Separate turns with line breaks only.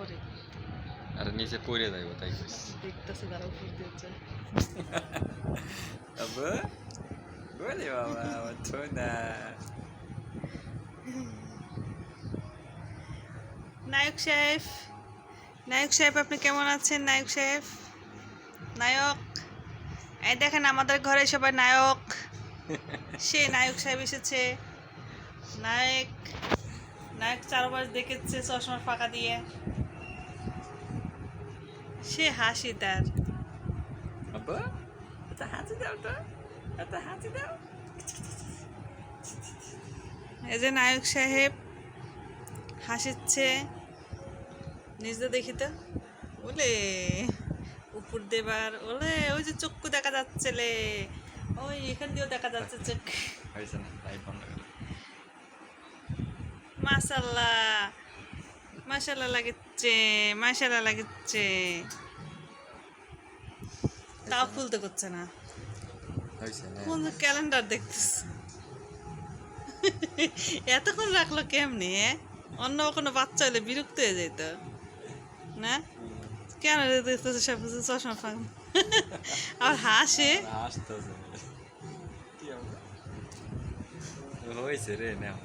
পরে
আর নিচে পড়ে যাইব তাই
দেখতেছে তারা উপর দিয়ে যায়
বলে বাবা আমার ছোনা
নায়ক সাহেব নায়ক সাহেব আপনি কেমন আছেন নায়ক সাহেব? নায়ক এই দেখেন আমাদের ঘরে সবাই নায়ক। সে নায়ক সাহেব এসেছে। নায়ক নায়ক চারবার দেখেছে চশমার ফাঁকা দিয়ে। সে হাসি তার।
আব্বু এটা হাসি দাও তো এটা হাসি দাও।
এই যে নায়ক সাহেব হাসিচ্ছে নিজে দেখি তো। ওলে উপর দেবার ওলে ওই যে চক্ষু দেখা যাচ্ছে লে। ওই এখান দিয়েও দেখা যাচ্ছে চোখ
হয়েছে না
মাশাল্লাহ মাশাল্লাহ মাশাল্লাহ লাগছে। তাও খুলতে করছে না। কোন ক্যালেন্ডার দেখতেছ। এতক্ষণ রাখল কেমনি? অন্য কোনো বাচ্চা হলে বিরক্ত হয়ে যেত না? কেন দেখতেছে সব কিছু চশমা ফাঁক? আর হাসে?
হয়েছে রে নাও।